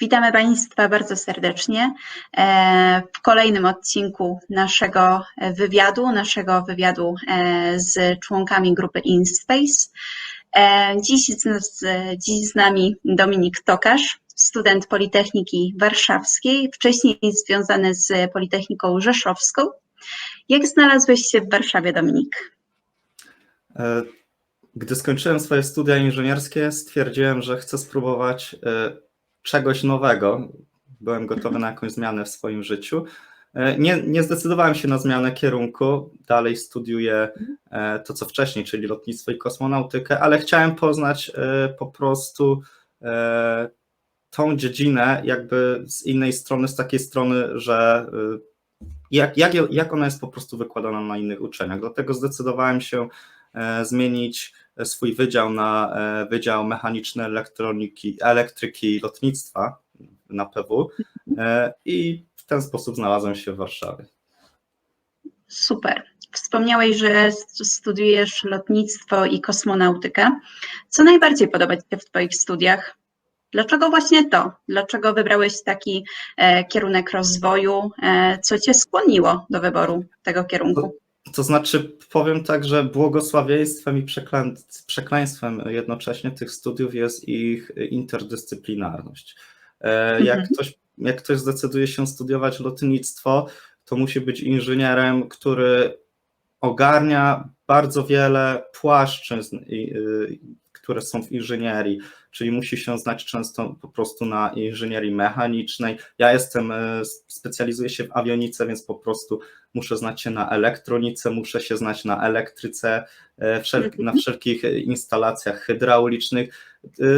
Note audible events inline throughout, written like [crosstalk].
Witamy Państwa bardzo serdecznie e, w kolejnym odcinku naszego wywiadu, naszego wywiadu e, z członkami grupy InSpace. E, Dziś z, dziś z nami Dominik Tokarz, student Politechniki Warszawskiej, wcześniej związany z Politechniką Rzeszowską. Jak znalazłeś się w Warszawie, Dominik? Gdy skończyłem swoje studia inżynierskie, stwierdziłem, że chcę spróbować czegoś nowego. Byłem gotowy na jakąś zmianę w swoim życiu. Nie, nie zdecydowałem się na zmianę kierunku. Dalej studiuję e, to, co wcześniej, czyli lotnictwo i kosmonautykę, ale chciałem poznać e, po prostu e, tą dziedzinę, jakby z innej strony, z takiej strony, że jak, jak, jak ona jest po prostu wykładana na innych uczelniach. Dlatego zdecydowałem się zmienić swój wydział na Wydział Mechaniczny Elektroniki, Elektryki i Lotnictwa na PW i w ten sposób znalazłem się w Warszawie. Super. Wspomniałeś, że studiujesz lotnictwo i kosmonautykę. Co najbardziej podoba Ci się w Twoich studiach? Dlaczego właśnie to? Dlaczego wybrałeś taki e, kierunek rozwoju? E, co Cię skłoniło do wyboru tego kierunku? To znaczy, powiem tak, że błogosławieństwem i przeklę... przekleństwem jednocześnie tych studiów jest ich interdyscyplinarność. Mhm. Jak, ktoś, jak ktoś zdecyduje się studiować lotnictwo, to musi być inżynierem, który ogarnia bardzo wiele płaszczyzn, które są w inżynierii, czyli musi się znać często po prostu na inżynierii mechanicznej. Ja jestem, specjalizuję się w awionice, więc po prostu muszę znać się na elektronice, muszę się znać na elektryce, na wszelkich instalacjach hydraulicznych.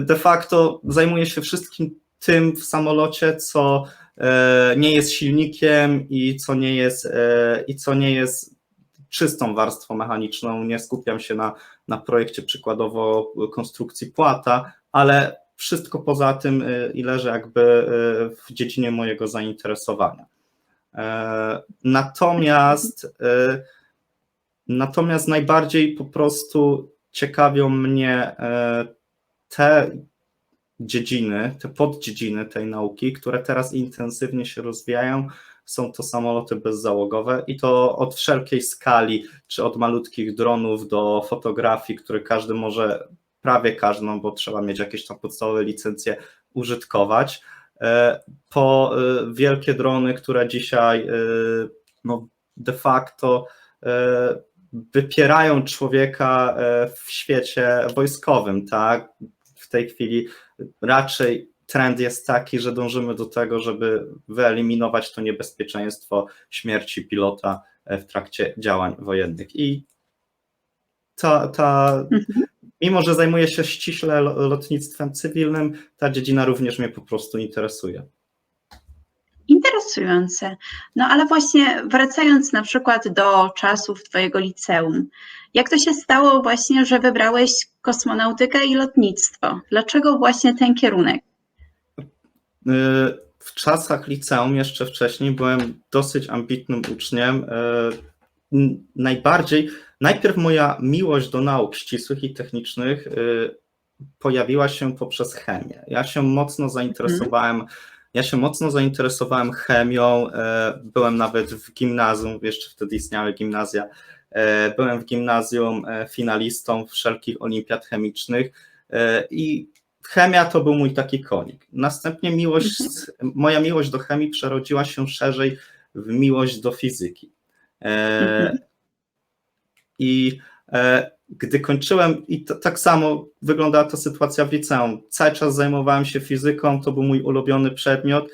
De facto zajmuję się wszystkim tym w samolocie, co nie jest silnikiem i co nie jest, i co nie jest czystą warstwą mechaniczną. Nie skupiam się na, na projekcie przykładowo konstrukcji płata, ale wszystko poza tym i leży jakby w dziedzinie mojego zainteresowania. Natomiast, natomiast najbardziej po prostu ciekawią mnie te dziedziny, te poddziedziny tej nauki, które teraz intensywnie się rozwijają, są to samoloty bezzałogowe i to od wszelkiej skali, czy od malutkich dronów do fotografii, które każdy może, prawie każdy, bo trzeba mieć jakieś tam podstawowe licencje, użytkować, po wielkie drony, które dzisiaj no, de facto wypierają człowieka w świecie wojskowym, tak? W tej chwili raczej trend jest taki, że dążymy do tego, żeby wyeliminować to niebezpieczeństwo śmierci pilota w trakcie działań wojennych. I ta, ta mhm. mimo że zajmuję się ściśle lotnictwem cywilnym, ta dziedzina również mnie po prostu interesuje. Interesujące. No ale właśnie wracając na przykład do czasów Twojego liceum, jak to się stało właśnie, że wybrałeś kosmonautykę i lotnictwo? Dlaczego właśnie ten kierunek? W czasach liceum, jeszcze wcześniej, byłem dosyć ambitnym uczniem. Najbardziej, najpierw moja miłość do nauk ścisłych i technicznych pojawiła się poprzez chemię. Ja się mocno zainteresowałem. Ja się mocno zainteresowałem chemią, byłem nawet w gimnazjum, jeszcze wtedy istniały gimnazja, byłem w gimnazjum finalistą wszelkich olimpiad chemicznych i chemia to był mój taki konik. Następnie [laughs] miłość, moja miłość do chemii przerodziła się szerzej w miłość do fizyki. Mhm. I gdy kończyłem, i to, tak samo wyglądała to sytuacja w liceum. Cały czas zajmowałem się fizyką, to był mój ulubiony przedmiot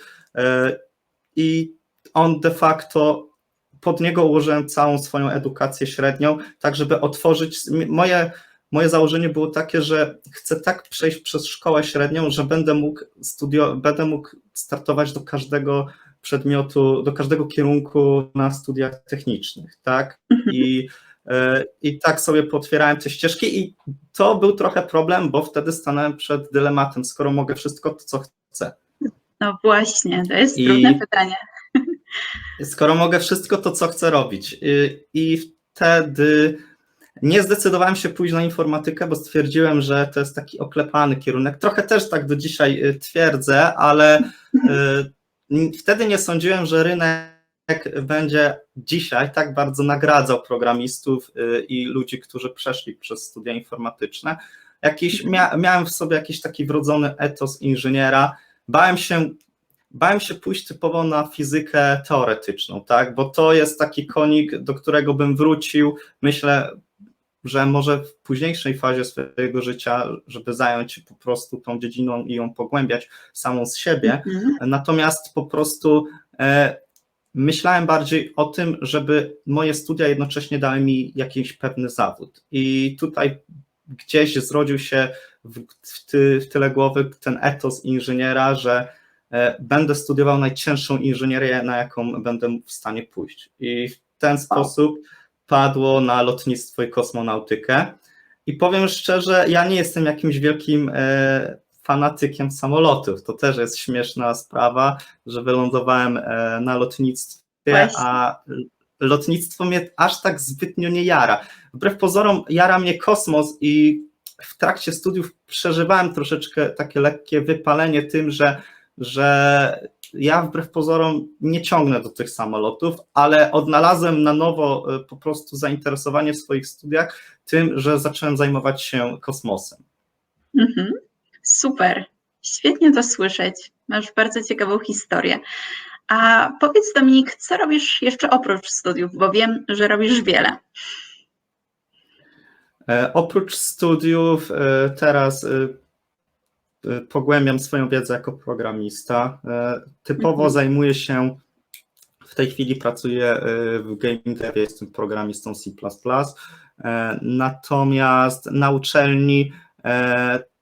i on de facto pod niego ułożyłem całą swoją edukację średnią, tak żeby otworzyć moje moje założenie było takie, że chcę tak przejść przez szkołę średnią, że będę mógł studio, będę mógł startować do każdego przedmiotu, do każdego kierunku na studiach technicznych, tak? I, i tak sobie potwierałem te ścieżki i to był trochę problem, bo wtedy stanąłem przed dylematem, skoro mogę wszystko to, co chcę. No właśnie, to jest I, trudne pytanie. Skoro mogę wszystko to, co chcę robić i, i wtedy nie zdecydowałem się pójść na informatykę, bo stwierdziłem, że to jest taki oklepany kierunek. Trochę też tak do dzisiaj y, twierdzę, ale y, wtedy nie sądziłem, że rynek będzie dzisiaj tak bardzo nagradzał programistów y, i ludzi, którzy przeszli przez studia informatyczne. Jakiś, mia, miałem w sobie jakiś taki wrodzony etos inżyniera. Bałem się, bałem się pójść typowo na fizykę teoretyczną, tak? Bo to jest taki konik, do którego bym wrócił. Myślę, że może w późniejszej fazie swojego życia, żeby zająć się po prostu tą dziedziną i ją pogłębiać samą z siebie. Mhm. Natomiast po prostu e, myślałem bardziej o tym, żeby moje studia jednocześnie dały mi jakiś pewny zawód. I tutaj gdzieś zrodził się w, w, ty, w tyle głowy ten etos inżyniera, że e, będę studiował najcięższą inżynierię, na jaką będę w stanie pójść. I w ten sposób padło na lotnictwo i kosmonautykę. I powiem szczerze, ja nie jestem jakimś wielkim e, fanatykiem samolotów. To też jest śmieszna sprawa, że wylądowałem e, na lotnictwie, Właśnie. a lotnictwo mnie aż tak zbytnio nie jara. Wbrew pozorom jara mnie kosmos i w trakcie studiów przeżywałem troszeczkę takie lekkie wypalenie tym, że, że ja wbrew pozorom nie ciągnę do tych samolotów, ale odnalazłem na nowo e, po prostu zainteresowanie w swoich studiach tym, że zacząłem zajmować się kosmosem. Mhm. Super, świetnie to słyszeć. Masz bardzo ciekawą historię. A powiedz Dominik, co robisz jeszcze oprócz studiów, bo wiem, że robisz wiele. E, oprócz studiów e, teraz pogłębiam swoją wiedzę jako programista. E, typowo Mhm. zajmuję się, w tej chwili pracuję e, w game devie, jestem programistą C++, natomiast na uczelni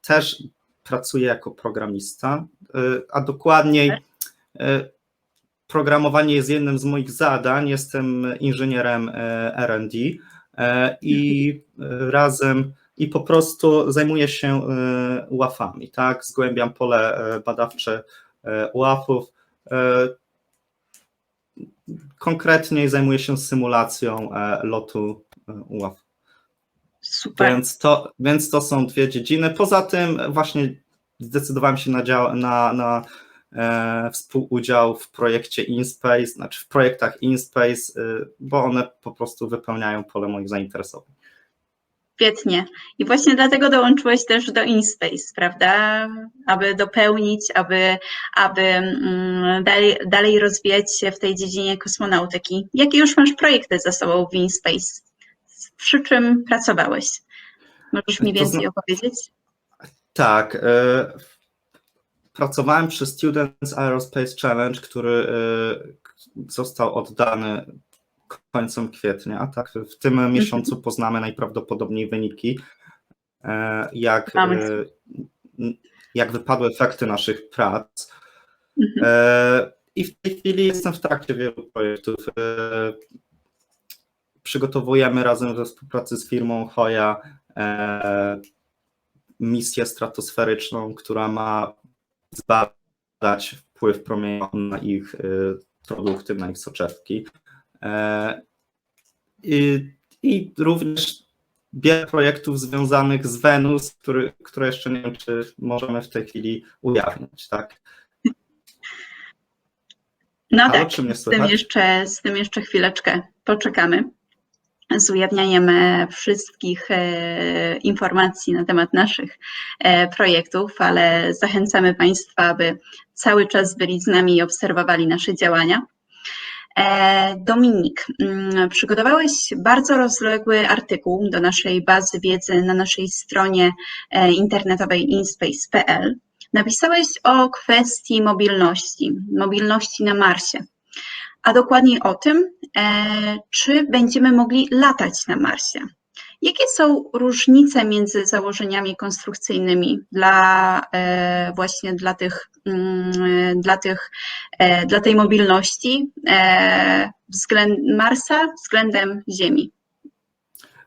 też pracuję jako programista, a dokładniej programowanie jest jednym z moich zadań. Jestem inżynierem R&D i e, razem i po prostu zajmuję się e, łafami, tak? Zgłębiam pole e, badawcze e, łafów. E, Konkretniej zajmuję się symulacją e, lotu e, łaf. Super. Więc to, więc to są dwie dziedziny. Poza tym właśnie zdecydowałem się na, dział, na, na e, współudział w projekcie InSpace, znaczy w projektach InSpace, y, bo one po prostu wypełniają pole moich zainteresowań. Świetnie. I właśnie dlatego dołączyłeś też do InSpace, prawda? Aby dopełnić, aby, aby mm, dalej, dalej rozwijać się w tej dziedzinie kosmonautyki. Jakie już masz projekty za sobą w InSpace? Przy czym pracowałeś? Możesz mi To więcej zna- opowiedzieć? Tak. e, Pracowałem przy Students Aerospace Challenge, który e, został oddany końcem kwietnia. Tak, w tym miesiącu poznamy najprawdopodobniej wyniki, e, jak, e, jak wypadły efekty naszych prac. Mhm. E, I w tej chwili jestem w trakcie wielu projektów. Przygotowujemy razem we współpracy z firmą Hoya misję stratosferyczną, która ma zbadać wpływ promieni na ich produkty, na ich soczewki. E, I, i również wiele projektów związanych z Wenus, który, które jeszcze nie wiem, czy możemy w tej chwili ujawnić, tak? No Halo, tak, z tym, jeszcze, z tym jeszcze chwileczkę poczekamy. Z ujawnianiem e, wszystkich e, informacji na temat naszych projektów, ale zachęcamy Państwa, aby cały czas byli z nami i obserwowali nasze działania. E, Dominik, mm, przygotowałeś bardzo rozległy artykuł do naszej bazy wiedzy na naszej stronie e, internetowej inspace.pl. Napisałeś o kwestii mobilności, mobilności na Marsie, a dokładniej o tym, e, czy będziemy mogli latać na Marsie. Jakie są różnice między założeniami konstrukcyjnymi dla e, właśnie dla tych, mm, dla tych, e, dla tej mobilności e, względ Marsa względem Ziemi?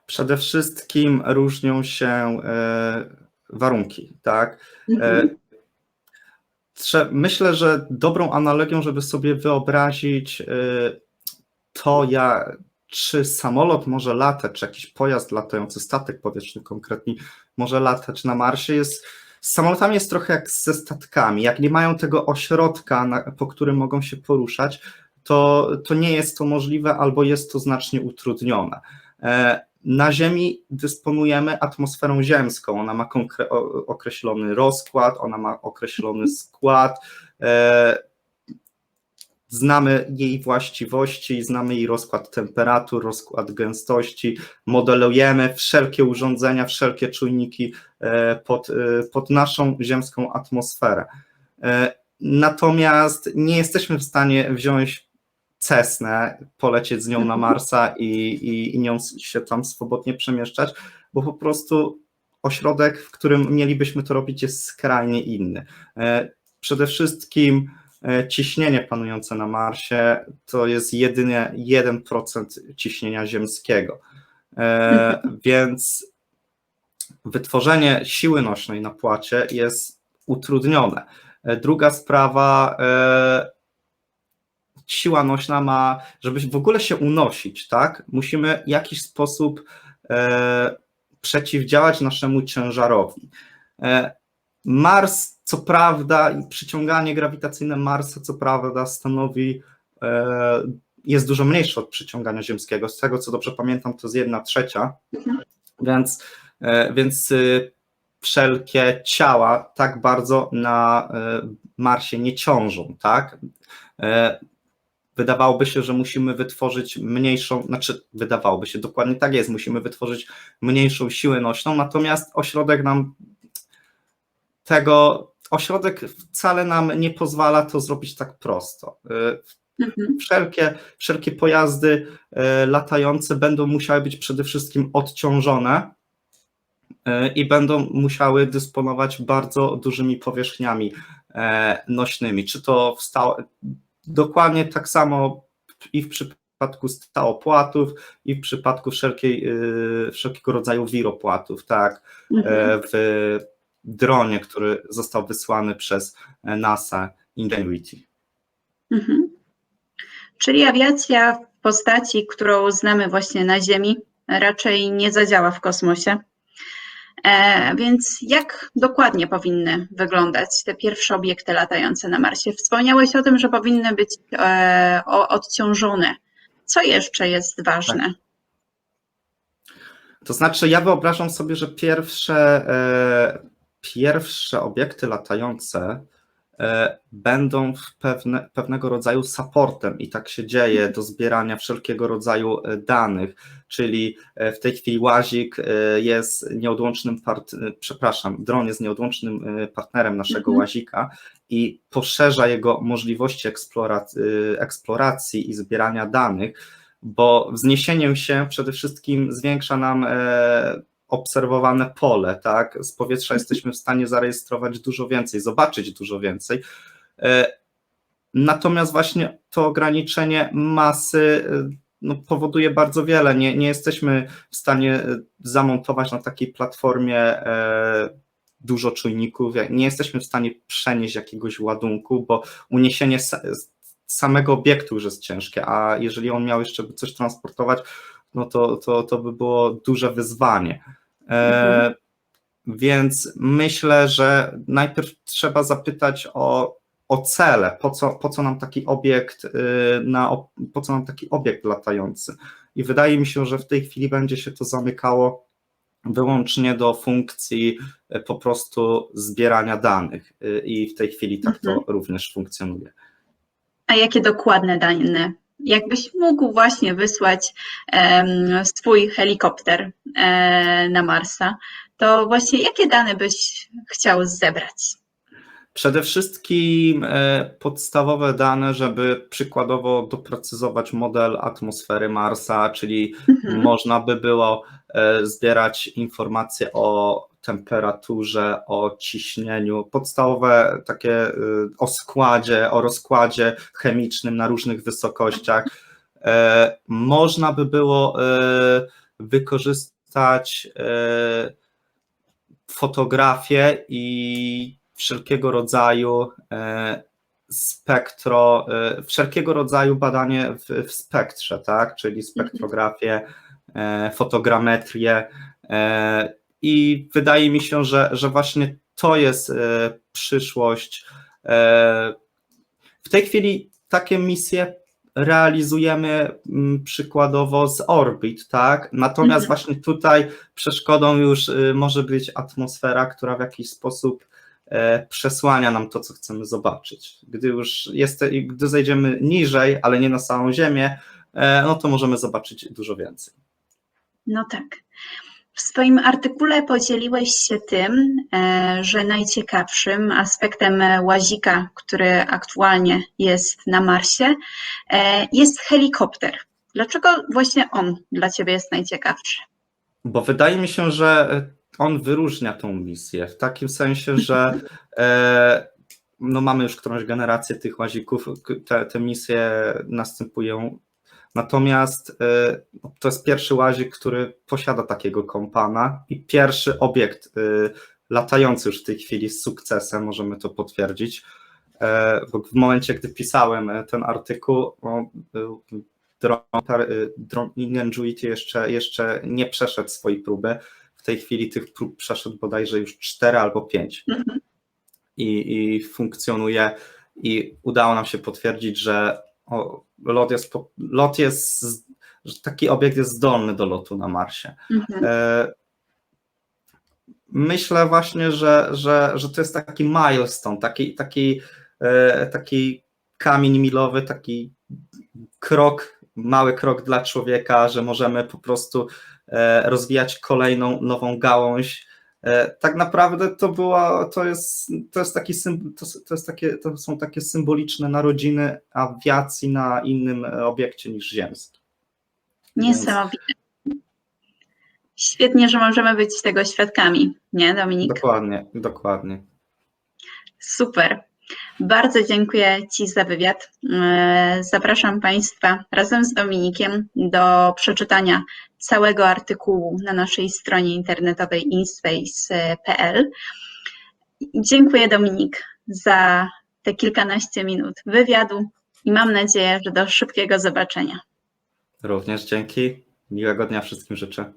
Przede wszystkim różnią się warunki, tak? Mhm. Myślę, że dobrą analogią, żeby sobie wyobrazić to, ja, czy samolot może latać, czy jakiś pojazd latający, statek powietrzny konkretnie, może latać na Marsie, jest z samolotami jest trochę jak ze statkami. Jak nie mają tego ośrodka, na, po którym mogą się poruszać, to, to nie jest to możliwe albo jest to znacznie utrudnione. E, na Ziemi dysponujemy atmosferą ziemską. Ona ma określony rozkład, ona ma określony skład. E, znamy jej właściwości, znamy jej rozkład temperatur, rozkład gęstości, modelujemy wszelkie urządzenia, wszelkie czujniki e, pod, pod naszą ziemską atmosferę. Natomiast nie jesteśmy w stanie wziąć Cessnę, polecieć z nią na Marsa i, i, i nią się tam swobodnie przemieszczać, bo po prostu ośrodek, w którym mielibyśmy to robić, jest skrajnie inny. Przede wszystkim ciśnienie panujące na Marsie to jest jedynie 1% ciśnienia ziemskiego. [laughs] Więc wytworzenie siły nośnej na płacie jest utrudnione. Druga sprawa, siła nośna ma, żeby w ogóle się unosić, tak? Musimy w jakiś sposób e, przeciwdziałać naszemu ciężarowi. E, Mars, co prawda, przyciąganie grawitacyjne Marsa, co prawda, stanowi, e, jest dużo mniejsze od przyciągania ziemskiego. Z tego, co dobrze pamiętam, to jest jedna trzecia, więc, e, więc y, wszelkie ciała tak bardzo na e, Marsie nie ciążą, tak? Wydawałoby się, że musimy wytworzyć mniejszą, znaczy wydawałoby się, dokładnie tak jest, musimy wytworzyć mniejszą siłę nośną, natomiast ośrodek nam tego, ośrodek wcale nam nie pozwala to zrobić tak prosto. Mhm. Wszelkie, wszelkie pojazdy e, latające będą musiały być przede wszystkim odciążone e, i będą musiały dysponować bardzo dużymi powierzchniami nośnymi, czy to w stałe, Dokładnie tak samo i w przypadku stałopłatów, i w przypadku wszelkiej, y, wszelkiego rodzaju wiropłatów, tak, mhm. w dronie, który został wysłany przez NASA Ingenuity. Mhm. Czyli awiacja w postaci, którą znamy właśnie na Ziemi, raczej nie zadziała w kosmosie. E, więc jak dokładnie powinny wyglądać te pierwsze obiekty latające na Marsie? Wspomniałeś o tym, że powinny być e, odciążone. Co jeszcze jest ważne? Tak. To znaczy, ja wyobrażam sobie, że pierwsze, e, pierwsze obiekty latające E, będą pewne, pewnego rodzaju supportem i tak się dzieje do zbierania wszelkiego rodzaju e, danych, czyli e, w tej chwili Łazik jest nieodłącznym, part, przepraszam, dron jest nieodłącznym partnerem naszego mhm. Łazika i poszerza jego możliwości eksploracji, eksploracji i zbierania danych, bo wzniesieniem się przede wszystkim zwiększa nam obserwowane pole, tak? Z powietrza mhm. jesteśmy w stanie zarejestrować dużo więcej, zobaczyć dużo więcej. E, natomiast właśnie to ograniczenie masy e, no, powoduje bardzo wiele. Nie, nie jesteśmy w stanie e, zamontować na takiej platformie dużo czujników, nie jesteśmy w stanie przenieść jakiegoś ładunku, bo uniesienie samego obiektu już jest ciężkie, a jeżeli on miał jeszcze coś transportować, no to, to, to by było duże wyzwanie. E, mhm. Więc myślę, że najpierw trzeba zapytać o, o cele, po co, po co nam taki obiekt, y, na, po co nam taki obiekt latający. I wydaje mi się, że w tej chwili będzie się to zamykało wyłącznie do funkcji y, po prostu zbierania danych y, i w tej chwili tak to mhm. również funkcjonuje. A jakie dokładne dane jakbyś mógł właśnie wysłać swój helikopter um, na Marsa, to właśnie jakie dane byś chciał zebrać? Przede wszystkim e, podstawowe dane, żeby przykładowo doprecyzować model atmosfery Marsa, czyli mhm. można by było e, zbierać informacje o temperaturze, o ciśnieniu, podstawowe takie y, o składzie, o rozkładzie chemicznym na różnych wysokościach. E, można by było e, wykorzystać e, fotografię i wszelkiego rodzaju spektro, y, wszelkiego rodzaju badanie w, w spektrze, tak? Czyli spektrografię, e, fotogrametrię. I wydaje mi się, że, że właśnie to jest e, przyszłość. E, W tej chwili takie misje realizujemy mm, przykładowo z orbit, tak? Natomiast Mhm. właśnie tutaj przeszkodą już y, może być atmosfera, która w jakiś sposób e, przesłania nam to, co chcemy zobaczyć. Gdy już jest, gdy zejdziemy niżej, ale nie na samą Ziemię, no to możemy zobaczyć dużo więcej. No tak. W swoim artykule podzieliłeś się tym, e, że najciekawszym aspektem e, łazika, który aktualnie jest na Marsie, e, jest helikopter. Dlaczego właśnie on dla Ciebie jest najciekawszy? Bo wydaje mi się, że on wyróżnia tą misję w takim sensie, że e, no mamy już którąś generację tych łazików, te, te misje następują. Natomiast e, to jest pierwszy łazik, który posiada takiego kompana i pierwszy obiekt e, latający już w tej chwili z sukcesem, możemy to potwierdzić. E, w momencie, gdy pisałem ten artykuł, o, był dron, Ingenuity jeszcze, jeszcze nie przeszedł swojej próby. W tej chwili tych prób przeszedł bodajże już cztery albo pięć Mhm. i, i funkcjonuje i udało nam się potwierdzić, że o, lot jest, lot jest, że taki obiekt jest zdolny do lotu na Marsie. Mhm. E, Myślę właśnie, że, że, że to jest taki milestone, taki, taki, e, taki kamień milowy, taki krok, mały krok dla człowieka, że możemy po prostu e, rozwijać kolejną nową gałąź. E, Tak naprawdę to była, to jest, to jest taki to, to, jest takie, to są takie symboliczne narodziny awiacji na innym e, obiekcie niż ziemski. Więc- Niesamowite. Świetnie, że możemy być tego świadkami, nie Dominik? Dokładnie, dokładnie. Super. Bardzo dziękuję Ci za wywiad. E, Zapraszam Państwa razem z Dominikiem do przeczytania całego artykułu na naszej stronie internetowej inspace.pl. Dziękuję Dominik za te kilkanaście minut wywiadu i mam nadzieję, że do szybkiego zobaczenia. Również dzięki. Miłego dnia wszystkim życzę.